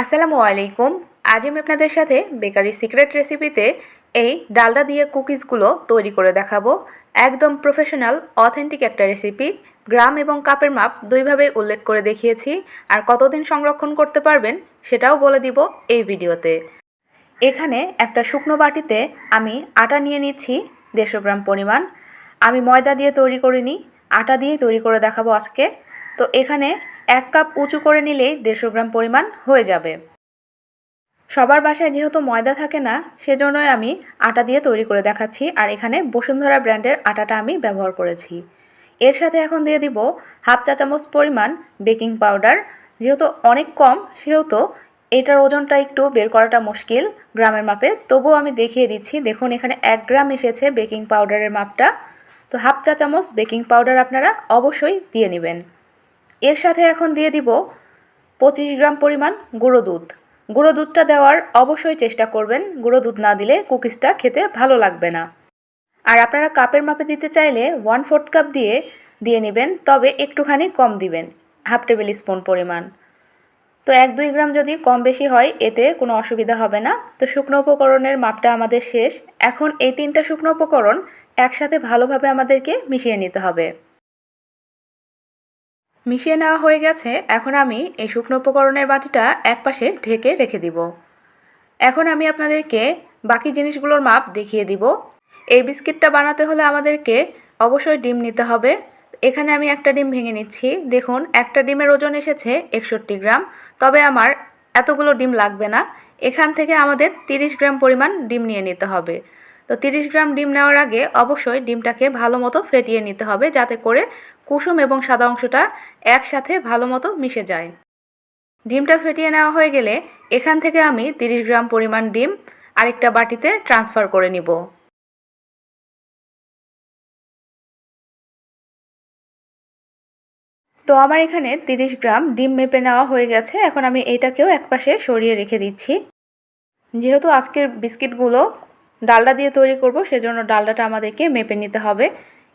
আসসালামু আলাইকুম। আজ আমি আপনাদের সাথে বেকারি সিক্রেট রেসিপিতে এই ডালডা দিয়ে কুকিজগুলো তৈরি করে দেখাবো। একদম প্রফেশনাল, অথেন্টিক একটা রেসিপি। গ্রাম এবং কাপের মাপ দুইভাবে উল্লেখ করে দেখিয়েছি। আর কতদিন সংরক্ষণ করতে পারবেন সেটাও বলে দিব এই ভিডিওতে। এখানে একটা শুকনো বাটিতে আমি আটা নিয়ে নিচ্ছি দেড়শো গ্রাম পরিমাণ। আমি ময়দা দিয়ে তৈরি করিনি, আটা দিয়ে তৈরি করে দেখাবো আজকে। তো এখানে এক কাপ উঁচু করে নিলেই দেড়শো গ্রাম পরিমাণ হয়ে যাবে। সবার বাসায় যেহেতু ময়দা থাকে না, সেজন্যই আমি আটা দিয়ে তৈরি করে দেখাচ্ছি আর এখানে বসুন্ধরা ব্র্যান্ডের আটাটা আমি ব্যবহার করেছি। এর সাথে এখন দিয়ে দিব হাফ চা চামচ পরিমাণ বেকিং পাউডার। যেহেতু অনেক কম, সেহেতু এটার ওজনটা একটু বের করাটা মুশকিল গ্রামের মাপে। তবুও আমি দেখিয়ে দিচ্ছি, দেখুন এখানে এক গ্রাম এসেছে বেকিং পাউডারের মাপটা। তো হাফ চা চামচ বেকিং পাউডার আপনারা অবশ্যই দিয়ে নেবেন। এর সাথে এখন দিয়ে দিব পঁচিশ গ্রাম পরিমাণ গুঁড়ো দুধ। গুঁড়ো দুধটা দেওয়ার অবশ্যই চেষ্টা করবেন। গুঁড়ো দুধ না দিলে কুকিজটা খেতে ভালো লাগবে না। আর আপনারা কাপের মাপে দিতে চাইলে ওয়ান ফোর্থ কাপ দিয়ে দিয়ে নেবেন, তবে একটুখানি কম দিবেন হাফ টেবিল স্পুন পরিমাণ। তো এক দুই গ্রাম যদি কম বেশি হয়, এতে কোনো অসুবিধা হবে না। তো শুকনো উপকরণের মাপটা আমাদের শেষ। এখন এই তিনটা শুকনো উপকরণ একসাথে ভালোভাবে আমাদেরকে মিশিয়ে নিতে হবে। মিশিয়ে নেওয়া হয়ে গেছে, এখন আমি এই শুকনো উপকরণের বাটিটা একপাশে ঢেকে রেখে দিব। এখন আমি আপনাদেরকে বাকি জিনিসগুলোর মাপ দেখিয়ে দিব। এই বিস্কিটটা বানাতে হলে আমাদেরকে অবশ্যই ডিম নিতে হবে। এখানে আমি একটা ডিম ভেঙে নিচ্ছি। দেখুন, একটা ডিমের ওজন এসেছে একষট্টি গ্রাম, তবে আমার এতগুলো ডিম লাগবে না। এখান থেকে আমাদের 30 গ্রাম পরিমাণ ডিম নিয়ে নিতে হবে। তো 30 গ্রাম ডিম নেওয়ার আগে অবশ্যই ডিমটাকে ভালো মতো ফেটিয়ে নিতে হবে, যাতে করে কুসুম এবং সাদা অংশটা একসাথে ভালো মতো মিশে যায়। ডিমটা ফেটিয়ে নেওয়া হয়ে গেলে এখান থেকে আমি 30 গ্রাম পরিমাণ ডিম আরেকটা বাটিতে ট্রান্সফার করে নিব। তো আমার এখানে 30 গ্রাম ডিম মেপে নেওয়া হয়ে গেছে। এখন আমি এইটাকেও একপাশে সরিয়ে রেখে দিচ্ছি। যেহেতু আজকের বিস্কিটগুলো ডালডা দিয়ে তৈরি করব, সেজন্য ডালডাটা আমাদেরকে মেপে নিতে হবে।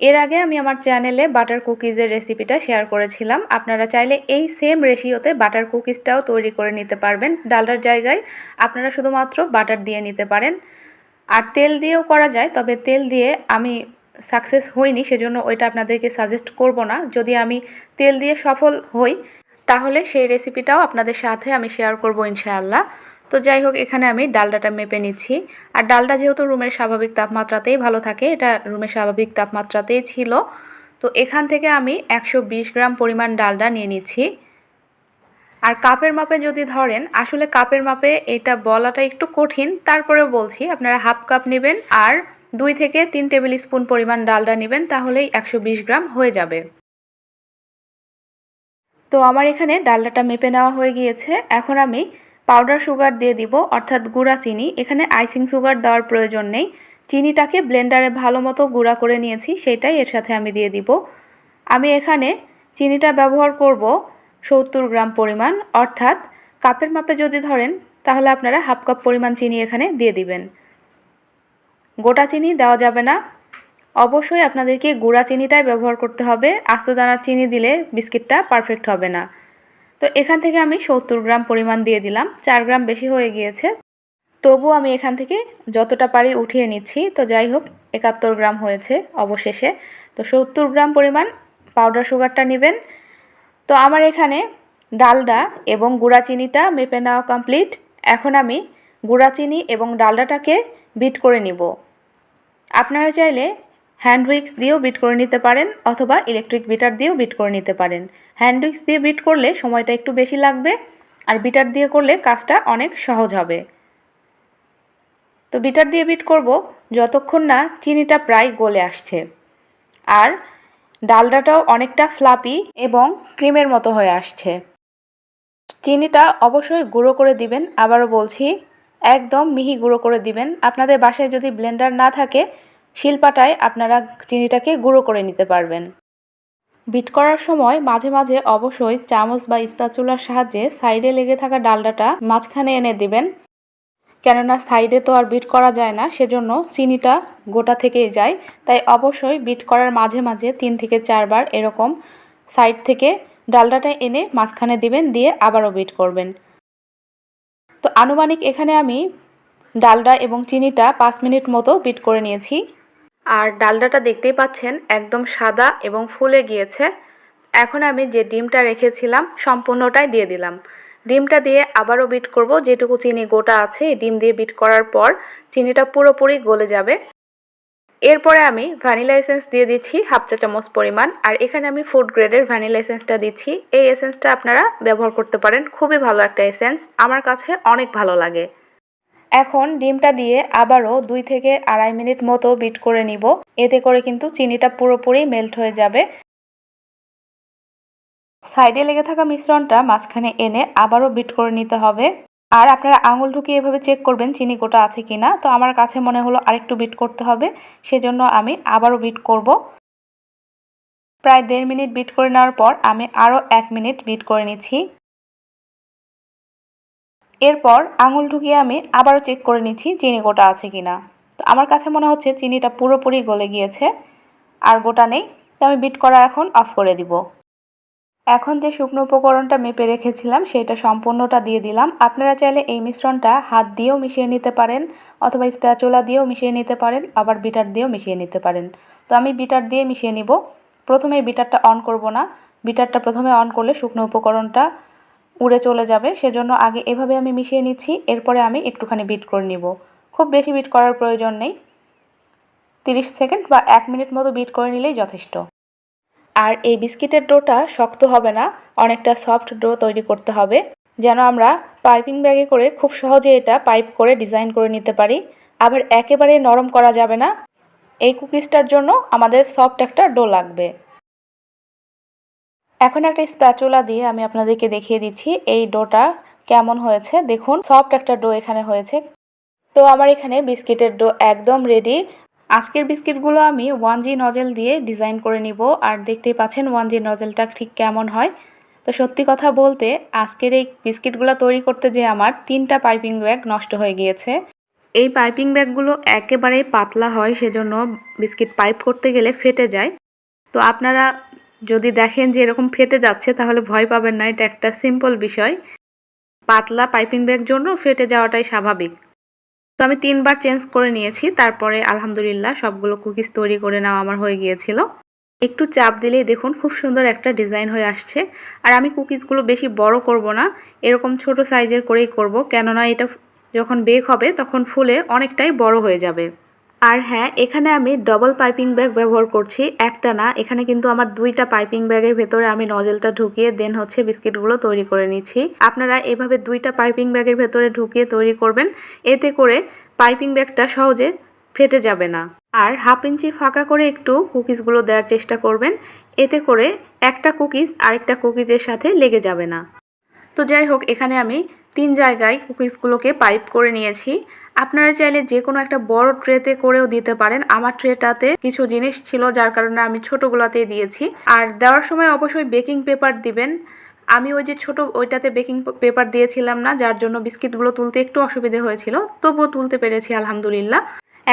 এর আগে আমি আমার চ্যানেলে বাটার কুকিজের রেসিপিটা শেয়ার করেছিলাম। আপনারা চাইলে এই সেম রেশিওতে বাটার কুকিজটাও তৈরি করে নিতে পারবেন। ডালটার জায়গায় আপনারা শুধুমাত্র বাটার দিয়ে নিতে পারেন। আর তেল দিয়েও করা যায়, তবে তেল দিয়ে আমি সাকসেস হইনি, সেজন্য ওইটা আপনাদেরকে সাজেস্ট করব না। যদি আমি তেল দিয়ে সফল হই, তাহলে সেই রেসিপিটাও আপনাদের সাথে আমি শেয়ার করব ইনশাআল্লাহ। তো যাই হোক, এখানে আমি ডালডাটা মেপে নিচ্ছি। আর ডালটা যেহেতু রুমের স্বাভাবিক তাপমাত্রাতেই ভালো থাকে, এটা রুমের স্বাভাবিক তাপমাত্রাতেই ছিল। তো এখান থেকে আমি একশো বিশ গ্রাম পরিমাণ ডালডা নিয়ে নিচ্ছি। আর কাপের মাপে যদি ধরেন, আসলে কাপের মাপে এটা বলাটা একটু কঠিন, তারপরেও বলছি, আপনারা হাফ কাপ নেবেন আর দুই থেকে তিন টেবিল স্পুন পরিমাণ ডালডা নেবেন, তাহলেই একশো বিশ গ্রাম হয়ে যাবে। তো আমার এখানে ডালডাটা মেপে নেওয়া হয়ে গিয়েছে। এখন আমি পাউডার সুগার দিয়ে দিব, অর্থাৎ গুঁড়া চিনি। এখানে আইসিং সুগার দেওয়ার প্রয়োজন নেই। চিনিটাকে ব্লেন্ডারে ভালো মতো গুঁড়া করে নিয়েছি, সেটাই এর সাথে আমি দিয়ে দিব। আমি এখানে চিনিটা ব্যবহার করব সত্তর গ্রাম পরিমাণ, অর্থাৎ কাপের মাপে যদি ধরেন, তাহলে আপনারা হাফ কাপ পরিমাণ চিনি এখানে দিয়ে দিবেন। গোটা চিনি দেওয়া যাবে না। অবশ্যই আপনাদেরকে গুঁড়া চিনিটাই ব্যবহার করতে হবে। আস্ত দানার চিনি দিলে বিস্কিটটা পারফেক্ট হবে না। তো এখান থেকে আমি সত্তর গ্রাম পরিমাণ দিয়ে দিলাম। চার গ্রাম বেশি হয়ে গিয়েছে। তবু আমি এখান থেকে যতটা পারি উঠিয়ে নিচ্ছি। তো যাই হোক, একাত্তর গ্রাম হয়েছে অবশেষে। তো সত্তর গ্রাম পরিমাণ পাউডার সুগারটা নেবেন। তো আমার এখানে ডালডা এবং গুঁড়া চিনিটা মেপে নেওয়া কমপ্লিট এখন আমি গুঁড়া চিনি এবং ডালডাটাকে বিট করে নিব। আপনারা চাইলে হ্যান্ড উইক্স দিয়েও বিট করে নিতে পারেন অথবা ইলেকট্রিক বিটার দিয়েও বিট করে নিতে পারেন। হ্যান্ড উইক্স দিয়ে বিট করলে সময়টা একটু বেশি লাগবে আর বিটার দিয়ে করলে কাজটা অনেক সহজ হবে। তো বিটার দিয়ে বিট করব যতক্ষণ না চিনিটা প্রায় গলে আসছে। আর ডালডাটাও অনেকটা ফ্লাপি এবং ক্রিমের মতো হয়ে আসছে। চিনিটা অবশ্যই গুঁড়ো করে দিবেন। আবারও বলছি, একদম মিহি গুঁড়ো করে দিবেন। আপনাদের বাসায় যদি ব্লেন্ডার না থাকে শিলপাটায় আপনারা চিনিটাকে গুঁড়ো করে নিতে পারবেন। বিট করার সময় মাঝে মাঝে অবশ্যই চামচ বা স্প্যাচুলার সাহায্যে সাইডে লেগে থাকা ডালডাটা মাঝখানে এনে দিবেন। কেননা সাইডে তো আর বিট করা যায় না, সেজন্য চিনিটা গোটা থেকেই যায়। তাই অবশ্যই বিট করার মাঝে মাঝে তিন থেকে চারবার এরকম সাইড থেকে ডালডাটা এনে মাঝখানে দিবেন, দিয়ে আবারও বিট করবেন। তো আনুমানিক এখানে আমি ডালডা এবং চিনিটা পাঁচ মিনিট মতো বিট করে নিয়েছি। আর ডালডাটা দেখতেই পাচ্ছেন, একদম সাদা এবং ফুলে গিয়েছে। এখন আমি যে ডিমটা রেখেছিলাম, সম্পূর্ণটাই দিয়ে দিলাম। ডিমটা দিয়ে আবারও বিট করব, যেটুকু চিনি গোটা আছে ডিম দিয়ে বিট করার পর চিনিটা পুরোপুরি গলে যাবে। এরপরে আমি ভ্যানিলা এসেন্স দিয়ে দিচ্ছি হাফ চা চামচ পরিমাণ, আর এখানে আমি ফুড গ্রেডের ভ্যানিলা এসেন্সটা দিচ্ছি। এই এসেন্সটা আপনারা ব্যবহার করতে পারেন, খুবই ভালো একটা এসেন্স, আমার কাছে অনেক ভালো লাগে। এখন ডিমটা দিয়ে আবারও দুই থেকে আড়াই মিনিট মতো বিট করে নিব। এতে করে কিন্তু চিনিটা পুরোপুরি মেল্ট হয়ে যাবে। সাইডে লেগে থাকা মিশ্রণটা মাঝখানে এনে আবারও বিট করে নিতে হবে। আর আপনারা আঙুল ঢুকিয়ে এভাবে চেক করবেন চিনি গোটা আছে কি না তো আমার কাছে মনে হলো আরেকটু বিট করতে হবে, সেজন্য আমি আবারও বিট করব। প্রায় দেড় মিনিট বিট করে নেওয়ার পর আমি আরও এক মিনিট বিট করে নিচ্ছি। এরপর আঙুল ঢুকিয়ে আমি আবারও চেক করে নিচ্ছি চিনি গোটা আছে কি না। তো আমার কাছে মনে হচ্ছে চিনিটা পুরোপুরি গলে গিয়েছে আর গোটা নেই, তো আমি বিট করা এখন অফ করে দিব। এখন যে শুকনো উপকরণটা মেপে রেখেছিলাম সেটা সম্পূর্ণটা দিয়ে দিলাম। আপনারা চাইলে এই মিশ্রণটা হাত দিয়েও মিশিয়ে নিতে পারেন অথবা স্প্যাচোলা দিয়েও মিশিয়ে নিতে পারেন, আবার বিটার দিয়েও মিশিয়ে নিতে পারেন। তো আমি বিটার দিয়ে মিশিয়ে নিব। প্রথমে বিটারটা অন করব না। বিটারটা প্রথমে অন করলে শুকনো উপকরণটা উড়ে চলে যাবে, সেজন্য আগে এভাবে আমি মিশিয়ে নিচ্ছি, এরপরে আমি একটুখানি বিট করে নিব। খুব বেশি বিট করার প্রয়োজন নেই। তিরিশ সেকেন্ড বা এক মিনিট মতো বিট করে নিলেই যথেষ্ট। আর এই বিস্কিটের ডোটা শক্ত হবে না, অনেকটা সফট ডো তৈরি করতে হবে, যেন আমরা পাইপিং ব্যাগে করে খুব সহজে এটা পাইপ করে ডিজাইন করে নিতে পারি। আবার একেবারে নরম করা যাবে না। এই কুকিজটার জন্য আমাদের সফট একটা ডো লাগবে। এখন একটা স্প্যাচুলা দিয়ে আমি আপনাদেরকে দেখিয়ে দিচ্ছি এই ডোটা কেমন হয়েছে। দেখুন সফট একটা ডো এখানে হয়েছে। তো আমার এখানে বিস্কিটের ডো একদম রেডি আজকের বিস্কিটগুলো আমি ওয়ান জি নজেল দিয়ে ডিজাইন করে নিব। আর দেখতেই পাচ্ছেন ওয়ান জি নজেলটা ঠিক কেমন হয়। তো সত্যি কথা বলতে, আজকের এই বিস্কিটগুলো তৈরি করতে যে আমার তিনটা পাইপিং ব্যাগ নষ্ট হয়ে গিয়েছে। এই পাইপিং ব্যাগগুলো একেবারেই পাতলা হয়, সেজন্য বিস্কিট পাইপ করতে গেলে ফেটে যায়। তো আপনারা যদি দেখেন যে এরকম ফেটে যাচ্ছে, তাহলে ভয় পাবেন না। এটা একটা সিম্পল বিষয়। পাতলা পাইপিং ব্যাগ জন্য ফেটে যাওয়াটাই স্বাভাবিক। তো আমি তিনবার চেঞ্জ করে নিয়েছি। তারপরে আলহামদুলিল্লাহ সবগুলো কুকিজ তৈরি করে নেওয়া আমার হয়ে গিয়েছিল। একটু চাপ দিলেই দেখুন খুব সুন্দর একটা ডিজাইন হয়ে আসছে। আর আমি কুকিজগুলো বেশি বড় করব না। এরকম ছোট সাইজের করেই করব। কেননা এটা যখন বেক হবে, তখন ফুলে অনেকটাই বড় হয়ে যাবে। আর হ্যাঁ এখানে আমি ডবল পাইপিং ব্যাগ ব্যবহার করছি। একটা না, এখানে কিন্তু আমার দুইটা পাইপিং ব্যাগের ভেতরে আমি নজেলটা ঢুকিয়ে দেন হচ্ছে বিস্কিটগুলো তৈরি করে নিচ্ছি। আপনারা এভাবে দুইটা পাইপিং ব্যাগের ভেতরে ঢুকিয়ে তৈরি করবেন, এতে করে পাইপিং ব্যাগটা সহজে ফেটে যাবে না। আর হাফ ইঞ্চি ফাঁকা করে একটু কুকিজগুলো দেওয়ার চেষ্টা করবেন, এতে করে একটা কুকিজ আরেকটা কুকিজের সাথে লেগে যাবে না। তো যাই হোক, এখানে আমি তিন জায়গায় কুকিজগুলোকে পাইপ করে নিয়েছি। আপনারা চাইলে যে কোনো একটা বড় ট্রেতে করেও দিতে পারেন। আমার ট্রেটাতে কিছু জিনিস ছিল, যার কারণে আমি ছোটোগুলোতেই দিয়েছি। আর দেওয়ার সময় অবশ্যই বেকিং পেপার দিবেন। আমি ওই যে ছোট, ওইটাতে বেকিং পেপার দিয়েছিলাম না, যার জন্য বিস্কিটগুলো তুলতে একটু অসুবিধে হয়েছিল। তবুও তুলতে পেরেছি, আলহামদুলিল্লাহ।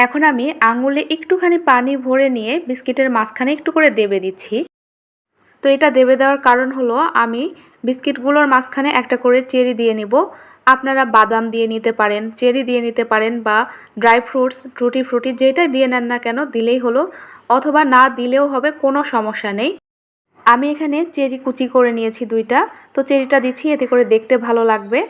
এখন আমি আঙুলে একটুখানি পানি ভরে নিয়ে বিস্কিটের মাঝখানে একটু করে দেবে দিচ্ছি। তো এটা দেবে দেওয়ার কারণ হলো, আমি বিস্কিটগুলোর মাঝখানে একটা করে চেরি দিয়ে নিব। আপনারা বাদাম দিয়ে নিতে পারেন, চেরি দিয়ে নিতে পারেন বা ড্রাই ফ্রুটস, ট্রুটি ফ্রুটি যেটাই দিয়ে নেন না কেন, দিলেই হলো। অথবা না দিলেও হবে, কোনো সমস্যা নেই। আমি এখানে চেরি কুচি করে নিয়েছি দুইটা। তো চেরিটা দিচ্ছি, এতে করে দেখতে ভালো লাগবে।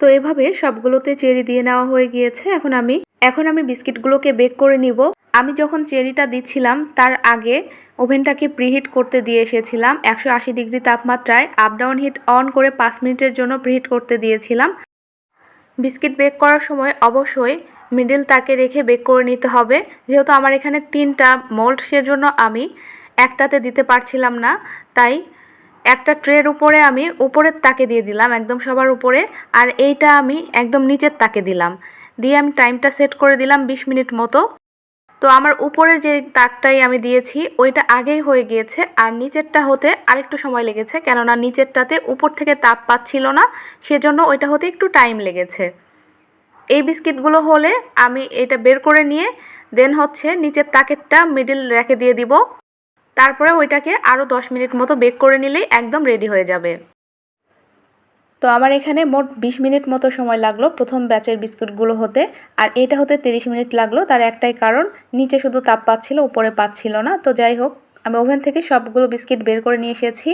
তো এভাবে সবগুলোতে চেরি দিয়ে নেওয়া হয়ে গিয়েছে। এখন আমি এখন আমি বিস্কিটগুলোকে বেক করে নিব। আমি যখন চেরিটা দিচ্ছিলাম, তার আগে ওভেনটাকে প্রিহিট করতে দিয়ে এসেছিলাম। একশো আশি ডিগ্রি তাপমাত্রায় আপ ডাউন হিট অন করে পাঁচ মিনিটের জন্য প্রিহিট করতে দিয়েছিলাম। বিস্কিট বেক করার সময় অবশ্যই মিডিল তাকে রেখে বেক করে নিতে হবে। যেহেতু আমার এখানে তিনটা মোল্ড, সেজন্য আমি একটাতে দিতে পারছিলাম না। তাই একটা ট্রের উপরে আমি উপরের তাকে দিয়ে দিলাম, একদম সবার উপরে, আর এইটা আমি একদম নিচের তাকে দিলাম। দিয়ে আমি টাইমটা সেট করে দিলাম বিশ মিনিট মতো। তো আমার উপরের যে তাকটাই আমি দিয়েছি, ওইটা আগেই হয়ে গিয়েছে আর নিচেরটা হতে আরেকটু সময় লেগেছে কেননা নিচেরটাতে উপর থেকে তাপ পাচ্ছিল না, সেজন্য ওইটা হতে একটু টাইম লেগেছে। এই বিস্কিটগুলো হলে আমি এটা বের করে নিয়ে দেন হচ্ছে নিচের তাকেরটা মিডিল রেখে দিয়ে দিব। তারপরে ওইটাকে আরও দশ মিনিট মতো বেক করে নিলেই একদম রেডি হয়ে যাবে। তো আমার এখানে মোট বিশ মিনিট মতো সময় লাগল প্রথম ব্যাচের বিস্কুটগুলো হতে। আর এটা হতে তিরিশ মিনিট লাগল, তার একটাই কারণ, নিচে শুধু তাপ পাচ্ছিল, উপরে পাচ্ছিল না। তো যাই হোক, আমি ওভেন থেকে সবগুলো বিস্কিট বের করে নিয়ে এসেছি।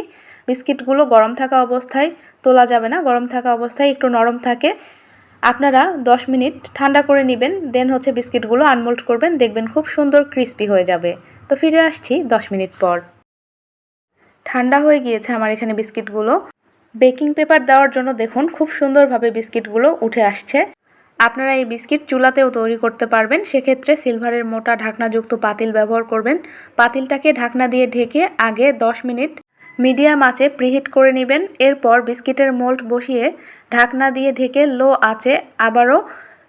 বিস্কিটগুলো গরম থাকা অবস্থায় তোলা যাবে না, গরম থাকা অবস্থায় একটু নরম থাকে। আপনারা 10 মিনিট ঠান্ডা করে নেবেন, দেন হচ্ছে বিস্কিটগুলো আনমোল্ড করবেন, দেখবেন খুব সুন্দর ক্রিস্পি হয়ে যাবে। তো ফিরে আসছি 10 মিনিট পর। ঠান্ডা হয়ে গিয়েছে আমার এখানে বিস্কিটগুলো। বেকিং পেপার দেওয়ার জন্য দেখুন, খুব সুন্দরভাবে বিস্কিটগুলো উঠে আসছে। আপনারা এই বিস্কিট চুলাতেও তৈরি করতে পারবেন। সেক্ষেত্রে সিলভারের মোটা ঢাকনাযুক্ত পাতিল ব্যবহার করবেন। পাতিলটাকে ঢাকনা দিয়ে ঢেকে আগে 10 মিনিট মিডিয়াম আঁচে প্রিহিট করে নেবেন। এরপর বিস্কিটের মোল্ড বসিয়ে ঢাকনা দিয়ে ঢেকে লো আঁচে আবারও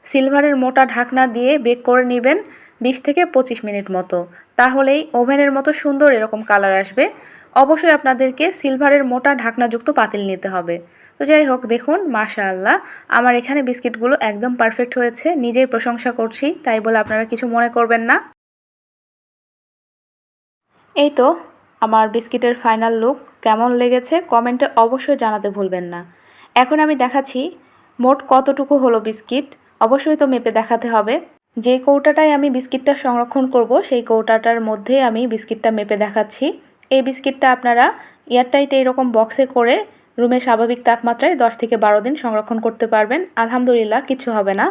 সিলভারের মোটা ঢাকনা দিয়ে বেক করে নেবেন বিশ থেকে পঁচিশ মিনিট মতো। তাহলেই ওভেনের মতো সুন্দর এরকম কালার আসবে। অবশ্যই আপনাদেরকে সিলভারের মোটা ঢাকনাযুক্ত পাতিল নিতে হবে। তো যাই হোক, দেখুন, মাশাআল্লাহ, আমার এখানে বিস্কিটগুলো একদম পারফেক্ট হয়েছে, নিজেই প্রশংসা করছি, তাই বলে আপনারা কিছু মনে করবেন না। এই তো, আমার বিস্কিটের ফাইনাল লুক কেমন লেগেছে কমেন্টে অবশ্যই জানাতে ভুলবেন না। এখন আমি দেখাচ্ছি মোট কতটুকু হলো বিস্কিট, অবশ্যই তো মেপে দেখাতে হবে। যে কৌটাটায় আমি বিস্কিটটা সংরক্ষণ করব, সেই কৌটাটার মধ্যে আমি বিস্কিটটা মেপে দেখাচ্ছি। এই বিস্কিটটা আপনারা এয়ারটাইট এইরকম বক্সে করে রুমের স্বাভাবিক তাপমাত্রায় দশ থেকে বারো দিন সংরক্ষণ করতে পারবেন। আলহামদুলিল্লাহ, কিছু হবে না।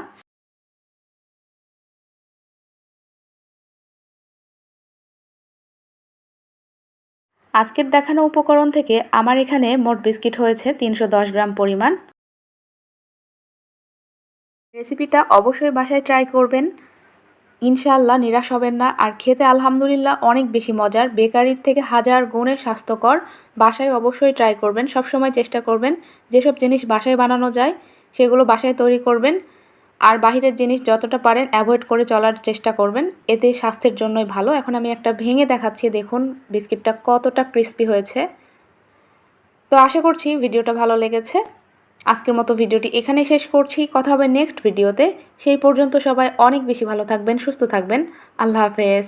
আজকের দেখানো উপকরণ থেকে আমার এখানে মোট বিস্কিট হয়েছে তিনশো দশ গ্রাম পরিমাণ। রেসিপিটা অবশ্যই বাসায় ট্রাই করবেন। ইনশাআল্লাহ নিরাশ হবেন না। আর খেতে আলহামদুলিল্লাহ অনেক বেশি মজার। বেকারির থেকে হাজার গুণে স্বাস্থ্যকর। বাসায় অবশ্যই ট্রাই করবেন। সবসময় চেষ্টা করবেন যেসব জিনিস বাসায় বানানো যায়, সেগুলো বাসায় তৈরি করবেন। আর বাহিরের জিনিস যতটা পারেন অ্যাভয়েড করে চলার চেষ্টা করবেন। এতে স্বাস্থ্যের জন্যই ভালো। এখন আমি একটা ভেঙে দেখাচ্ছি। দেখুন বিস্কিটটা কতটা ক্রিস্পি হয়েছে। তো আশা করছি ভিডিওটা ভালো লেগেছে। আজকের মতো ভিডিওটি এখানে শেষ করছি। কথা হবে নেক্সট ভিডিওতে। সেই পর্যন্ত সবাই অনেক বেশি ভালো থাকবেন, সুস্থ থাকবেন। আল্লাহ হাফেজ।